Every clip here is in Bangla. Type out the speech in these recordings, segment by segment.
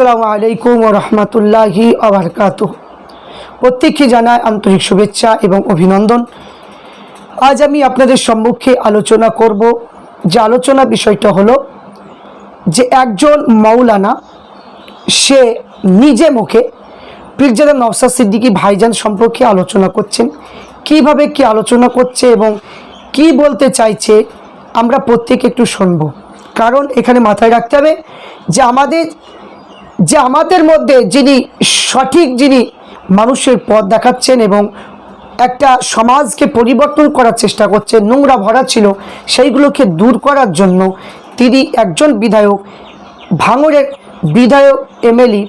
আসসালামু আলাইকুম রহমতুল্লাহি আবরকাত প্রত্যেককে জানায় আন্তরিক শুভেচ্ছা এবং অভিনন্দন। আজ আমি আপনাদের সম্মুখে আলোচনা করব, যে আলোচনা বিষয়টা হলো যে একজন মাওলানা, সে নিজে মুখে পীরজাদা নওসাদ সিদ্দিকী ভাইজান সম্পর্কে আলোচনা করছেন। কীভাবে কি আলোচনা করছে এবং কি বলতে চাইছে, আমরা প্রত্যেকে একটু শুনব। কারণ এখানে মাথায় রাখতে হবে যে আমাদের যে আমাদের মধ্যে যিনি সঠিক, যিনি মানুষের পথ দেখাচ্ছেন এবং একটা সমাজকে পরিবর্তন করার চেষ্টা করছেন, নোংরা ভরা ছিল, সেইগুলোকে দূর করার জন্য তিনি একজন বিধায়ক, ভাঙড়ের বিধায়ক এমএলই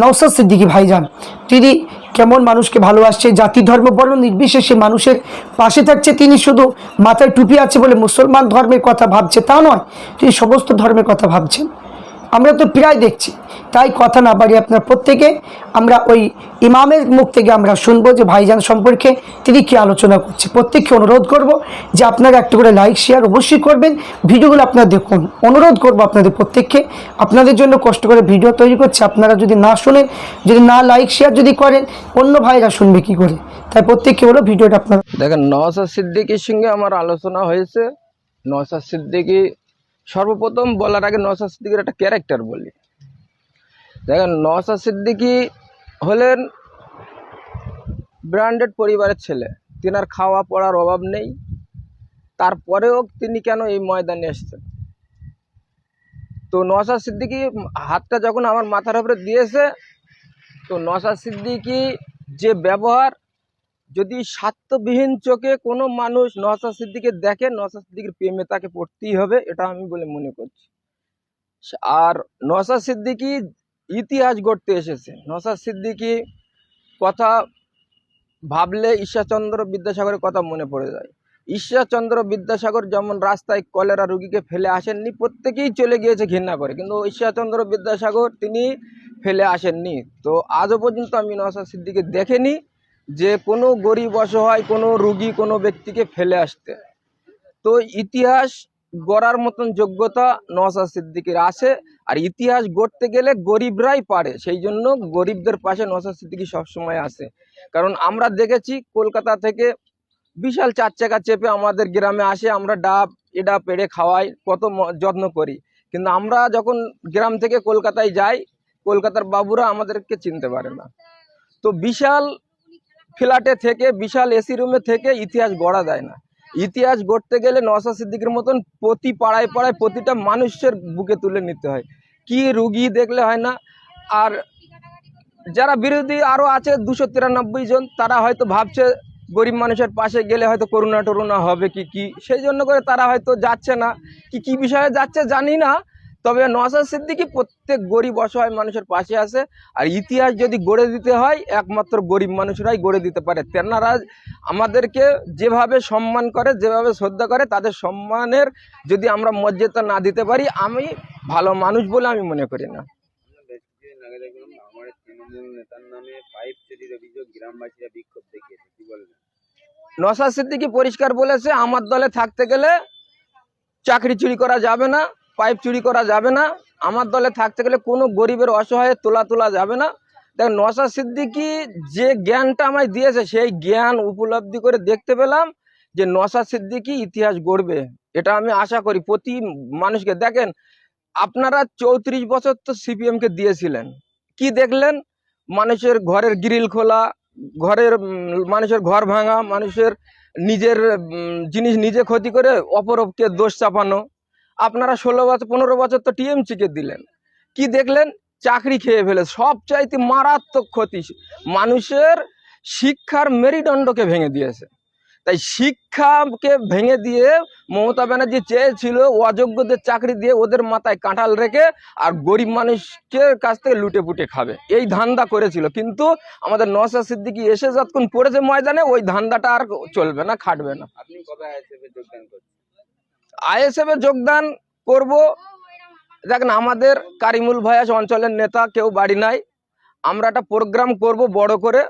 নওসাদ সিদ্দিকি ভাইজান। তিনি কেমন মানুষকে ভালোবাসছে, জাতি, ধর্ম, বর্ণ নির্বিশেষে মানুষের পাশে থাকছে, তিনি শুধু মাথায় টুপি আছে বলে মুসলমান ধর্মের কথা ভাবছে, তা নয়, তিনি সমস্ত ধর্মের কথা ভাবছেন। আমরা তো প্রায় দেখছি। তাই কথা না বাড়িয়ে আপনার প্রত্যেকে আমরা ওই ইমামের মুখ থেকে আমরা শুনব যে ভাইজান সম্পর্কে তিনি কি আলোচনা করছে। প্রত্যেককে অনুরোধ করব যে আপনারা একটা করে লাইক, শেয়ার অবশ্যই করবেন। ভিডিওগুলো আপনারা দেখুন। অনুরোধ করব আপনাদের প্রত্যেককে। আপনাদের জন্য কষ্ট করে ভিডিও তৈরি করছে। আপনারা যদি না শুনেন, যদি না লাইক, শেয়ার যদি করেন, অন্য ভাইরা শুনবে কি করে? তাই প্রত্যেককে হলো ভিডিওটা আপনারা দেখেন নওসাদ সিদ্দিকির সঙ্গে আমার আলোচনা হয়েছে। নওসাদ সিদ্দিকি সর্বপ্রথম বলার আগে নওসাদ সিদ্দিকির একটা ক্যারেক্টার বলি। দেখেন নওসাদ সিদ্দিকি হলেন ব্র্যান্ডেড পরিবারের ছেলে। তিনার খাওয়া পড়ার অভাব নেই। তারপরেও তিনি কেন এই ময়দানে এসছেন? তো নওসাদ সিদ্দিকি হাতটা যখন আমার মাথার উপরে দিয়েছে, তো নওসাদ সিদ্দিকি যে ব্যবহার যদি স্বার্থবিহীন চোখে কোনো মানুষ নওসাদ সিদ্দিকে দেখে নওসাদ সিদ্দিকের প্রেমে তাকে পড়তেই হবে, এটা আমি বলে মনে করছি। আর নওসাদ সিদ্দিকি ইতিহাস গড়তে এসেছে। নওসাদ সিদ্দিকি কথা ভাবলে ঈশ্বরচন্দ্র বিদ্যাসাগরের কথা মনে পড়ে যায়। ঈশ্বরচন্দ্র বিদ্যাসাগর যেমন রাস্তায় কলেরা রুগীকে ফেলে আসেননি, প্রত্যেকেই চলে গিয়েছে ঘৃণা করে। কিন্তু ঈশ্বরচন্দ্র বিদ্যাসাগর তিনি ফেলে আসেননি। তো আজও পর্যন্ত আমি নওসাদ সিদ্দিকে দেখেনি। যে কোনো গরিব অসহায়, কোনো রুগী, কোনো ব্যক্তিকে ফেলে আসতে। তো ইতিহাস গড়ার মতন যোগ্যতা নওসাদ সিদ্দিকের আছে, আর ইতিহাস গড়তে গেলে গরিবরাই পারে। সেই জন্য গরিবদের পাশে নওসাদ সিদ্দিকি সবসময় আসে কারণ আমরা দেখেছি কলকাতা থেকে বিশাল চার চাকা চেপে আমাদের গ্রামে আসে, আমরা ডাব এডা পেড়ে খাওয়াই, কত যত্ন করি। কিন্তু আমরা যখন গ্রাম থেকে কলকাতায় যাই, কলকাতার বাবুরা আমাদেরকে চিনতে পারে না। তো বিশাল ফ্ল্যাটে থেকে, বিশাল এসি রুমে থেকে ইতিহাস গড়া যায় না। ইতিহাস গড়তে গেলে নওসাদ সিদ্দিকের মতন প্রতি পাড়ায় পাড়ায় প্রতিটা মানুষের বুকে তুলে নিতে হয়। কি রুগী দেখলে হয় না? আর যারা বিরোধী আরও আছে, দুশো তিরানব্বই জন, তারা হয়তো ভাবছে গরিব মানুষের পাশে গেলে হয়তো করুণা টরুণা হবে কি কি? সেই জন্য করে তারা হয়তো যাচ্ছে না। কি কি বিষয়ে যাচ্ছে জানি না তবে নওসাদ সিদ্দিকি প্রত্যেক গরিব অসহায় মানুষের পাশে আছে। আর ইতিহাস যদি গড়ে দিতে হয়, একমাত্র গরিব মানুষরাই গড়ে দিতে পারে। তেনারা আমাদেরকে যেভাবে সম্মান করে, যেভাবে শ্রদ্ধা করে, তাদের সম্মানের যদি আমরা মর্যাদা না দিতে পারি, আমি ভালো মানুষ বলে আমি মনে করি না। নসাদ সিদ্দিকি পরিষ্কার বলেছে, আমার দলে থাকতে গেলে চাকরি চুরি করা যাবে না। পাইপ চুরি করা যাবে না। আমার দলে থাকতে গেলে কোনো গরিবের অসহায় তোলা তোলা যাবে না। দেখ নসাদ সিদ্দিকি যে জ্ঞানটা আমায় দিয়েছে, সেই জ্ঞান উপলব্ধি করে দেখতে পেলাম যে নসাদ সিদ্দিকি ইতিহাস গড়বে। এটা আমি আশা করি প্রতি মানুষকে। দেখেন, আপনারা চৌত্রিশ বছর তো সিপিএমকে দিয়েছিলেন। কি দেখলেন? মানুষের ঘরের গ্রিল খোলা, ঘরের মানুষের ঘর ভাঙা, মানুষের নিজের জিনিস নিজে ক্ষতি করে অপরকে দোষ চাপানো। আপনারা ষোলো বছর, পনেরো বছর তো টিএমসিকে দিলেন। কি দেখলেন? চাকরি খেয়ে ফেলে সব চাইতে মারাত্মক ক্ষতি মানুষের শিক্ষার মেরুদণ্ডকে ভেঙে দিয়েছে। তাই শিক্ষাকে ভেঙে দিয়ে মমতা ব্যানার্জি চেয়েছিল অযোগ্যদের চাকরি দিয়ে ওদের মাথায় কাঁঠাল রেখে আর গরিব মানুষকে কাছ থেকে লুটে পুটে খাবে। এই ধান্দা করেছিল। কিন্তু আমাদের নসা সিদ্দিকি এসে যতক্ষণ পড়েছে ময়দানে, ওই ধান্দাটা আর চলবে না, খাটবে না। আপনি কবে যোগদান আইএসএফ যোগদান করব। দেখেন আমাদের কারিমুল ভাইয়াস অঞ্চলের নেতা, কেউ বাড়ি নাই। আমরা একটা প্রোগ্রাম করব বড় করে।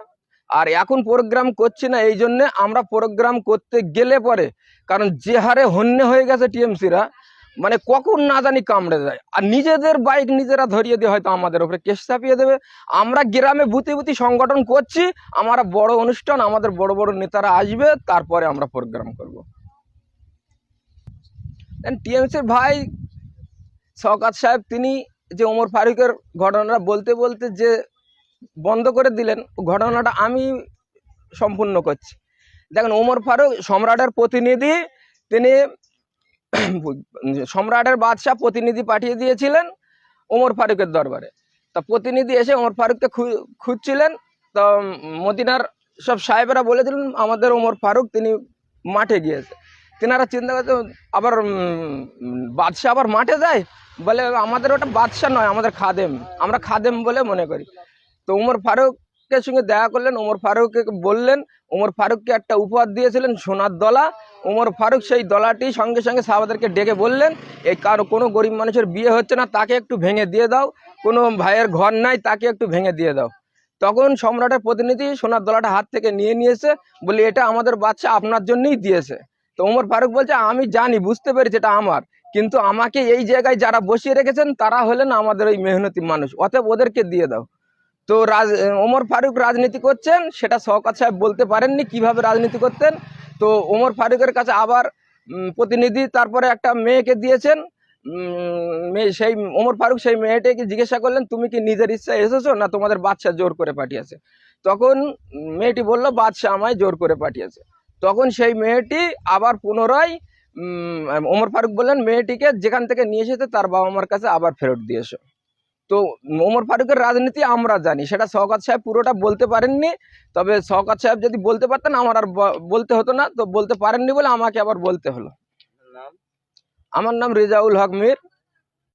আর এখন প্রোগ্রাম করছি না, এই জন্যে আমরা প্রোগ্রাম করতে গেলে পরে, কারণ যে হারে হন্যে হয়ে গেছে টিএমসিরা মানে কখন না জানি কামড়ে যায়। আর নিজেদের বাইক নিজেরা ধরিয়ে দিয়ে হয়তো আমাদের উপরে কেস চাপিয়ে দেবে। আমরা গ্রামে বুতি বুতি সংগঠন করছি, আমরা বড় অনুষ্ঠান, আমাদের বড় বড় নেতারা আসবে, তারপরে আমরা প্রোগ্রাম করব। টিএমসির ভাই শওকাত সাহেব, তিনি যে ওমর ফারুকের ঘটনাটা বলতে বলতে যে বন্ধ করে দিলেন ঘটনাটা আমি সম্পূর্ণ করছি। দেখেন, ওমর ফারুক সম্রাটের প্রতিনিধি, তিনি সম্রাটের বাদশাহ প্রতিনিধি পাঠিয়ে দিয়েছিলেন ওমর ফারুকের দরবারে। তা প্রতিনিধি এসে ওমর ফারুককে খুঁজছিলেন, তো মদিনার সব সাহেবেরা বলেছিলেন আমাদের ওমর ফারুক, তিনি মাঠে গিয়েছে। তেনারা চিন্তা করতে আবার বাদশাহ আবার মাঠে যায়? বলে, আমাদের ওটা বাদশাহ নয়, আমাদের খাদেম। আমরা খাদেম বলে মনে করি। তো উমর ফারুকের সঙ্গে দেখা করলেন, উমর ফারুককে বললেন, উমর ফারুককে একটা উপহার দিয়েছিলেন সোনার দলা। উমর ফারুক সেই দলাটি সঙ্গে সঙ্গে সাহাবাদেরকে ডেকে বললেন, এই কারও কোনো গরিব মানুষের বিয়ে হচ্ছে না, তাকে একটু ভেঙে দিয়ে দাও। কোনো ভাইয়ের ঘর নাই, তাকে একটু ভেঙে দিয়ে দাও। তখন সম্রাটের প্রতিনিধি সোনার দলাটা হাত থেকে নিয়ে নিয়েছে, বলে, এটা আমাদের বাচ্চা আপনার জন্যই দিয়েছে। তো ওমর ফারুক বলছে, আমি জানি, বুঝতে পেরেছি, এটা আমার। কিন্তু আমাকে এই জায়গায় যারা বসিয়ে রেখেছেন, তারা হলেন আমাদের ওই মেহনতি মানুষ। অতএব ওদেরকে দিয়ে দাও। তো রাজ, ওমর ফারুক রাজনীতি করছেন, সেটা শওকাত সাহেব বলতে পারেননি কীভাবে রাজনীতি করতেন। তো ওমর ফারুকের কাছে আবার প্রতিনিধি, তারপরে একটা মেয়েকে দিয়েছেন। মেয়ে, সেই ওমর ফারুক সেই মেয়েটাকে জিজ্ঞাসা করলেন, তুমি কি নিজের ইচ্ছায় এসেছ না তোমাদের বাচ্চা জোর করে পাঠিয়েছে? তখন মেয়েটি বলল, বাদশাহ আমায় জোর করে পাঠিয়েছে। তখন সেই মেয়েটি আবার পুনরায় ওমর ফারুক বললেন মেয়েটিকে যেখান থেকে নিয়ে এসেছে তার বাবা মার কাছে আবার ফেরত দিয়ে এসো। তো ওমর ফারুকের রাজনীতি আমরা জানি সেটা শওকাত সাহেব পুরোটা বলতে পারেননি তবে শওকাত সাহেব যদি বলতে পারতেন আমার আর বলতে হতো না তো বলতে পারেননি বলে আমাকে আবার বলতে হলো। আমার নাম রেজাউল হক মীর।